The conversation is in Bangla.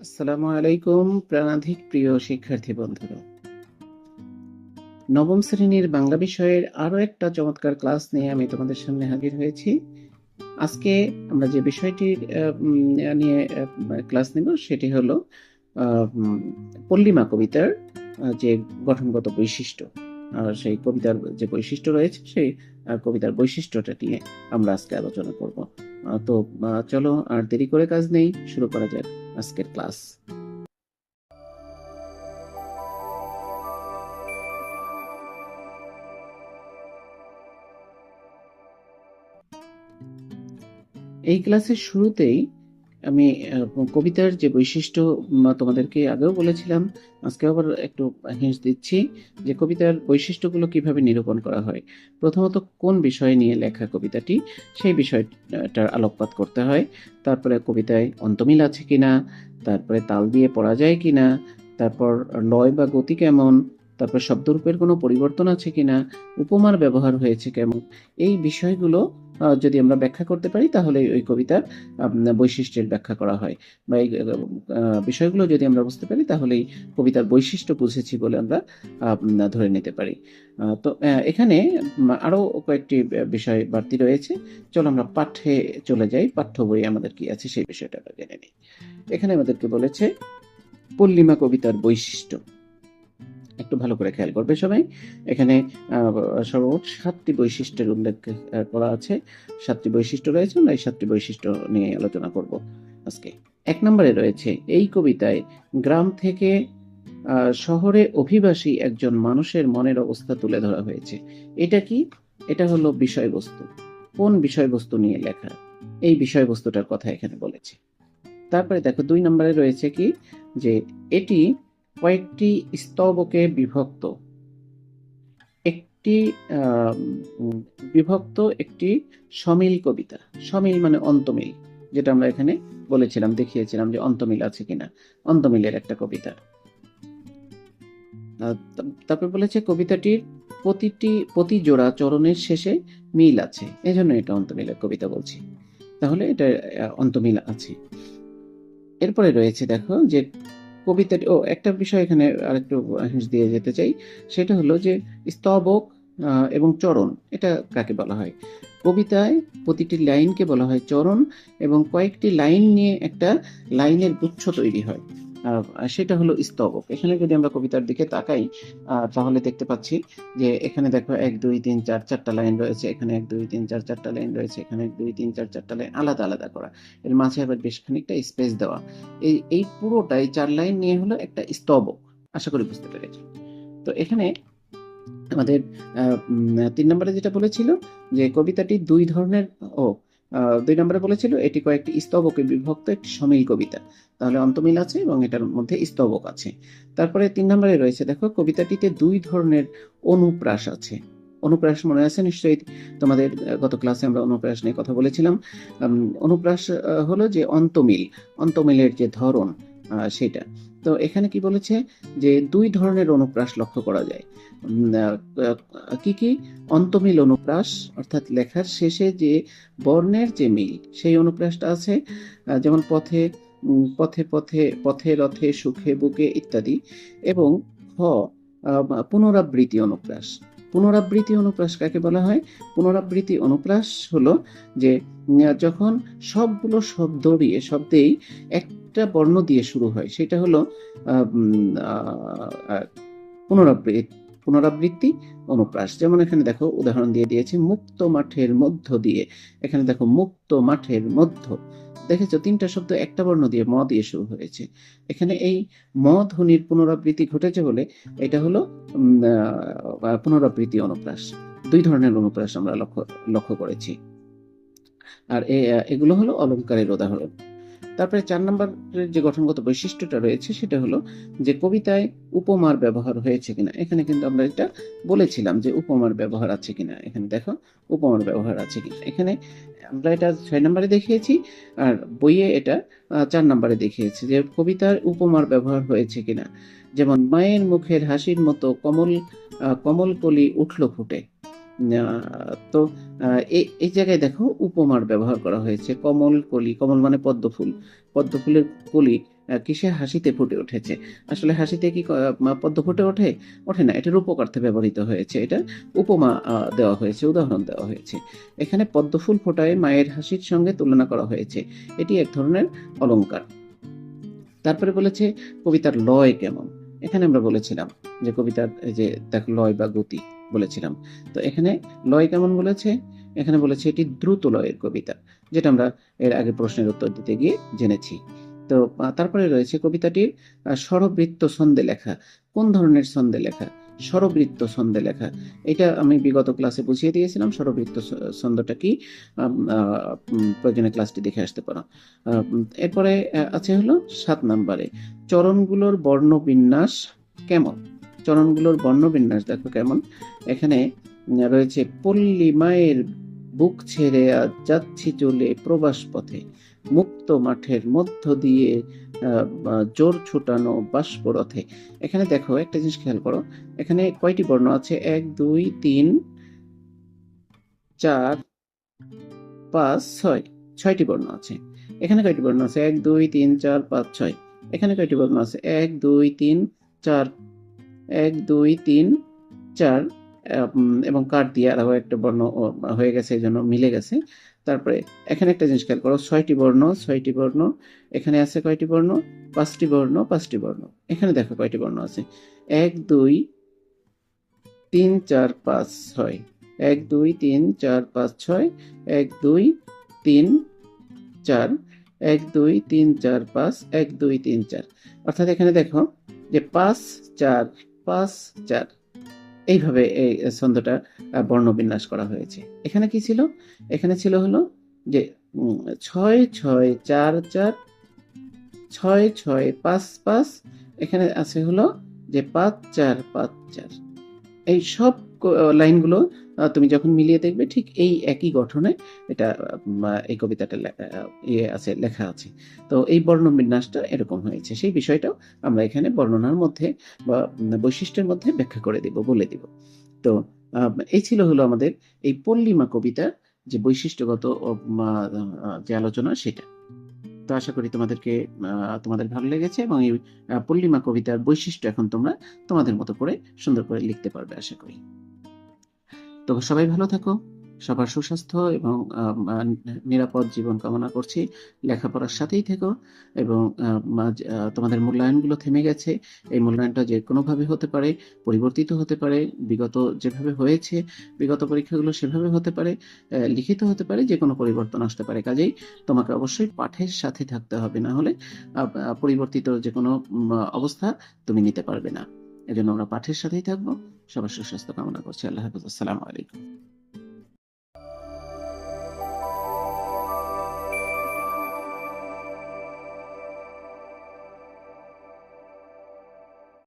আসসালামু আলাইকুম, প্রাণাধিক প্রিয় শিক্ষার্থী বন্ধুরা। নবম শ্রেণির বাংলা বিষয়ের একটা চমৎকার ক্লাস নিয়ে আমি তোমাদের সামনে হাজির হয়েছি। আজকে আমরা যে বিষয়টি নিয়ে ক্লাস নেব সেটি হলো পল্লিমা কবিতার যে গঠনগত বৈশিষ্ট্য। আর সেই কবিতার যে বৈশিষ্ট্য রয়েছে, সেই কবিতার বৈশিষ্ট্যটা নিয়ে আমরা আজকে আলোচনা করব। তো চলো আর দেরি করে কাজ নেই, শুরু করা যাক আজকের ক্লাস। এই ক্লাসের শুরুতেই আমি কবিতার যে বৈশিষ্ট্য তোমাদেরকে আগেও বলেছিলাম আজকে আবার একটু হিন্স দিচ্ছি, যে কবিতার বৈশিষ্ট্যগুলো কীভাবে নিরূপণ করা হয়। প্রথমত, কোন বিষয় নিয়ে লেখা কবিতাটি? সেই বিষয়টার আলোকপাত করতে হয়। তারপরে কবিতায় অন্তমিল আছে কিনা? তারপরে তাল দিয়ে পড়া যায় কিনা? তারপর লয় বা গতি কেমন? তারপর শব্দরূপের কোনো পরিবর্তন আছে কিনা? উপমার ব্যবহার হয়েছে কেমন? এই বিষয়গুলো যদি আমরা ব্যাখ্যা করতে পারি, তাহলে ওই কবিতার বৈশিষ্ট্যের ব্যাখ্যা করা হয়। বা এই বিষয়গুলো যদি আমরা বুঝতে পারি, তাহলেই কবিতার বৈশিষ্ট্য বুঝেছি বলে আমরা ধরে নিতে পারি। তো এখানে আরও কয়েকটি বিষয় বাড়তি রয়েছে। চলো আমরা পাঠ্যে চলে যাই। পাঠ্য বই আমাদের কি আছে সেই বিষয়টা আমরা জেনে নিই। এখানে আমাদেরকে বলেছে, পল্লিমা কবিতার বৈশিষ্ট্য। একটু ভালো করে খেয়াল করবে সবাই। এখানে সর্বমোট সাতটি বৈশিষ্ট্যের উল্লেখ করা আছে। সাতটি বৈশিষ্ট্য রয়েছে, আমরা এই সাতটি বৈশিষ্ট্য নিয়ে আলোচনা করব আজকে। এক নম্বরে রয়েছে, এই কবিতায় গ্রাম থেকে শহরে অভিবাসী একজন মানুষের মনের অবস্থা তুলে ধরা হয়েছে। এটা কি? এটা হলো বিষয়বস্তু। কোন বিষয়বস্তু নিয়ে লেখা? এই বিষয়বস্তুটার কথা এখানে বলেছে। তারপরে দেখো, দুই নম্বরে রয়েছে কি? যে এটি কয়েকটি স্তবকে বিভক্ত। একটি বিভক্ত একটি সমিল কবিতা। সমিল মানে অন্তমিল, যেটা আমরা এখানে বলেছিলাম, দেখিয়েছিলাম যে অন্তমিল আছে কিনা। অন্তমিলের একটা কবিতা। তারপর বলেছে, কবিতাটির প্রতিটি, প্রতি জোড়া চরণের শেষে মিল আছে। এজন্য এটা অন্তমিলের কবিতা বলছি। তাহলে এটা অন্তমিল আছে। এরপরে রয়েছে, দেখো, যে কবিতাটি, ও একটা বিষয় এখানে আরেকটু হিস দিয়ে যেতে চাই। সেটা হলো যে স্তবক এবং চরণ, এটা কাকে বলা হয়? কবিতায় প্রতিটি লাইনকে বলা হয় চরণ, এবং কয়েকটি লাইন নিয়ে একটা লাইনের গুচ্ছ তৈরি হয়। সেটা হলো স্তবক এখানে যদি আমরা কবিতার দিকে তাকাই তাহলে দেখতে পাচ্ছি যে এখানে দেখো এক, দুই, তিন, চার, চারটা লাইন রয়েছে। এখানে এক, দুই, তিন, চার, চারটা লাইন রয়েছে। এখানে এক, দুই, তিন, চার, চারটা লাইন আলাদা আলাদা করা। এর মাঝে আবার বেশ খানিকটা স্পেস দেওয়া। এই এই পুরোটাই চার লাইন নিয়ে হলো একটা স্তবক আশা করি বুঝতে পেরেছি। তো এখানে আমাদের তিন নম্বরে যেটা বলেছিল যে কবিতাটি দুই ধরনের ও দুই নম্বরে বলেছিল, এটি কয়েকটি স্তবকে বিভক্ত একটি সমিল কবিতা। তাহলে অন্তমিল আছে এবং এটার মধ্যে স্তবক আছে। তারপরে তিন নম্বরে রয়েছে, দেখো, কবিতাটিতে দুই ধরনের অনুপ্রাস আছে। অনুপ্রাস মনে আছে নিশ্চয়ই? তোমাদের গত ক্লাসে আমরা অনুপ্রাস নিয়ে কথা বলেছিলাম। অনুপ্রাস হলো যে অন্তমিল, অন্তমিলের যে ধরন সেটা। তো এখানে কি বলেছে যে দুই ধরনের অনুপ্রাস লক্ষ্য করা যায়। কি কি? অন্তমিল অনুপ্রাস, অর্থাৎ লেখার শেষে যে বর্ণের যে মিল, সেই অনুপ্রাসটা আছে যেমন পথে পথে পথে পথে, রথে, সুখে, বুকে ইত্যাদি এবং খ পুনরাবৃত্তি অনুপ্রাস। পুনরাবৃত্তি অনুপ্রাস কাকে বলা হয়? পুনরাবৃত্তি অনুপ্রাস হলো যে যখন সবগুলো শব্দ দিয়ে, শব্দেই একটা বর্ণ দিয়ে শুরু হয়। সেটা হলো পুনরাবৃত্তি পুনরাবৃত্তি, অনুপ্রাস। যেমন এখানে দেখো, উদাহরণ দিয়ে দিয়েছে, মুক্ত মাঠের মধ্য দিয়ে। এখানে দেখো, মুক্ত মাঠের মধ্য। দেখেছ, তিনটা শব্দ একটা বর্ণ দিয়ে, ম দিয়ে শুরু হয়েছে। এখানে এই ম ধ্বনির পুনরাবৃত্তি ঘটেছে বলে, এটা হলো পুনরাবৃত্তি অনুপ্রাস। দুই ধরনের অনুপ্রাস আমরা লক্ষ্য লক্ষ্য করেছি। আর এগুলো হলো অলংকারের উদাহরণ। তারপরে চার নম্বরের যে গঠনগত বৈশিষ্ট্যটা রয়েছে সেটা হলো যে কবিতায় উপমার ব্যবহার হয়েছে কিনা। এখানে কিন্তু আমরা এটা বলেছিলাম যে উপমার ব্যবহার আছে কিনা। এখানে দেখো উপমার ব্যবহার আছে কিনা। এখানে আমরা এটা ছয় নম্বরে দেখিয়েছি আর বইয়ে এটা চার নম্বরে দেখিয়েছি যে কবিতার উপমার ব্যবহার হয়েছে কিনা। যেমন মায়ের মুখের হাসির মতো কমল আহ, কমল কলি উঠল ফুটে। তো এই জায়গায় দেখো উপমার ব্যবহার করা হয়েছে। কমল কলি, কমল মানে পদ্ম ফুল। পদ্ম ফুলের কলি কিসে হাসিতে ফুটে উঠেছে? আসলে হাসিতে কি পদ্ম ফুটে ওঠে? ওঠে না এটার উপকার্থে ব্যবহৃত হয়েছে। এটা উপমা দেওয়া হয়েছে, উদাহরণ দেওয়া হয়েছে। এখানে পদ্ম ফুল ফোটায় মায়ের হাসির সঙ্গে তুলনা করা হয়েছে। এটি এক ধরনের অলংকার। তারপরে বলেছে কবিতার লয় কেমন? এখানে আমরা বলেছিলাম যে কবিতার, যে দেখ, লয় বা গতি। বলেছিলাম। তো এখানে লয় কেমন বলেছে? এখানে বলেছে এটি দ্রুত লয়ের কবিতা, যেটা আমরা এর আগে প্রশ্নের উত্তর দিতে গিয়ে জেনেছি। তো তারপরে রয়েছে কবিতাটির স্বরবৃত্ত ছন্দে লেখা। কোন ধরনের ছন্দে লেখা? স্বরবৃত্ত ছন্দে লেখা। এটা আমি বিগত ক্লাসে বুঝিয়ে দিয়েছিলাম, স্বরবৃত্ত ছন্দটা কি? প্রয়োজনে ক্লাসটি দেখে আসতে পারো। এরপরে আছে হলো সাত নম্বরে। চরণগুলোর বর্ণবিন্যাস কেমন? চরণগুলোর বর্ণবিন্যাস, দেখো কেমন। এখানে রয়েছে, পল্লী মায়ের বুক ছেড়ে আজ যাচ্ছি চলে প্রবাস পথে। মুক্ত মাঠের মধ্য দিয়ে জোর ছুটানো বাষ্পরথে। এখানে দেখো, একটা জিনিস খেয়াল করো, এখানে কয়টি বর্ণ আছে? এক, দুই, তিন, চার, পাঁচ, ছয়। ছয়টি বর্ণ আছে। এখানে কয়টি বর্ণ আছে? এক, দুই, তিন, চার, পাঁচ, ছয়। এখানে কয়টি বর্ণ আছে? এক, দুই, তিন, চার এক, দুই, তিন, চার এবং কাঠ দিয়ে আরও একটা বর্ণ হয়ে গেছে, এই জন্য মিলে গেছে। তারপরে এখানে একটা জিনিস খেয়াল করো, ছয়টি বর্ণ ছয়টি বর্ণ, এখানে আছে কয়টি বর্ণ? পাঁচটি বর্ণ পাঁচটি বর্ণ। এখানে দেখো কয়টি বর্ণ আছে। এক, দুই, তিন, চার, পাঁচ, ছয়। এক, দুই, তিন, চার, পাঁচ, ছয়। এক, দুই, তিন, চার। এক, দুই, তিন, চার, পাঁচ। এক, দুই, তিন, চার। অর্থাৎ এখানে দেখো যে পাঁচ, চার পাঁচ চার এইভাবে এই ছন্দটা বর্ণবিন্যাস করা হয়েছে। এখানে কি ছিল? এখানে ছিল হলো যে ছয় ছয়, চার চার, ছয় ছয়, পাঁচ পাঁচ, এখানে আছে হলো যে, পাঁচ, চার পাঁচ, চার। এই সব লাইনগুলো তুমি যখন মিলিয়ে দেখবে ঠিক এই একই গঠনে এটা এই কবিতাটা ইয়ে আছে, লেখা আছে। তো এই বর্ণবিন্যাসটা এরকম হয়েছে। সেই বিষয়টাও আমরা এখানে বর্ণনার মধ্যে বা বৈশিষ্ট্যের মধ্যে ব্যাখ্যা করে দিব, বলে দিব। তো এই ছিল হলো আমাদের এই পল্লিমা কবিতার যে বৈশিষ্ট্যগত যে আলোচনা সেটা। তো আশা করি তোমাদেরকে তোমাদের ভালো লেগেছে এবং এই পল্লিমা কবিতার বৈশিষ্ট্য এখন তোমরা তোমাদের মতো করে সুন্দর করে লিখতে পারবে, আশা করি। তো সবাই ভালো থাকো। সবার সুস্বাস্থ্য এবং নিরাপদ জীবন কামনা করছি। লেখাপড়ার সাথেই থেকো এবং তোমাদের মূল্যায়নগুলো থেমে গেছে। এই মূল্যায়নটা যে কোনোভাবে হতে পারে, পরিবর্তিত হতে পারে, বিগত যেভাবে হয়েছে, বিগত পরীক্ষাগুলো সেভাবে হতে পারে লিখিত হতে পারে যে কোনো পরিবর্তন আসতে পারে। কাজেই তোমাকে অবশ্যই পাঠের সাথে থাকতে হবে। না হলে পরিবর্তিত যে কোনো অবস্থা তুমি নিতে পারবে না। এজন্য আমরা পাঠের সাথেই থাকব। সবার সুস্বাস্থ্য কামনা করছি। আল্লাহ হাফিজ। আসসালামু আলাইকুম।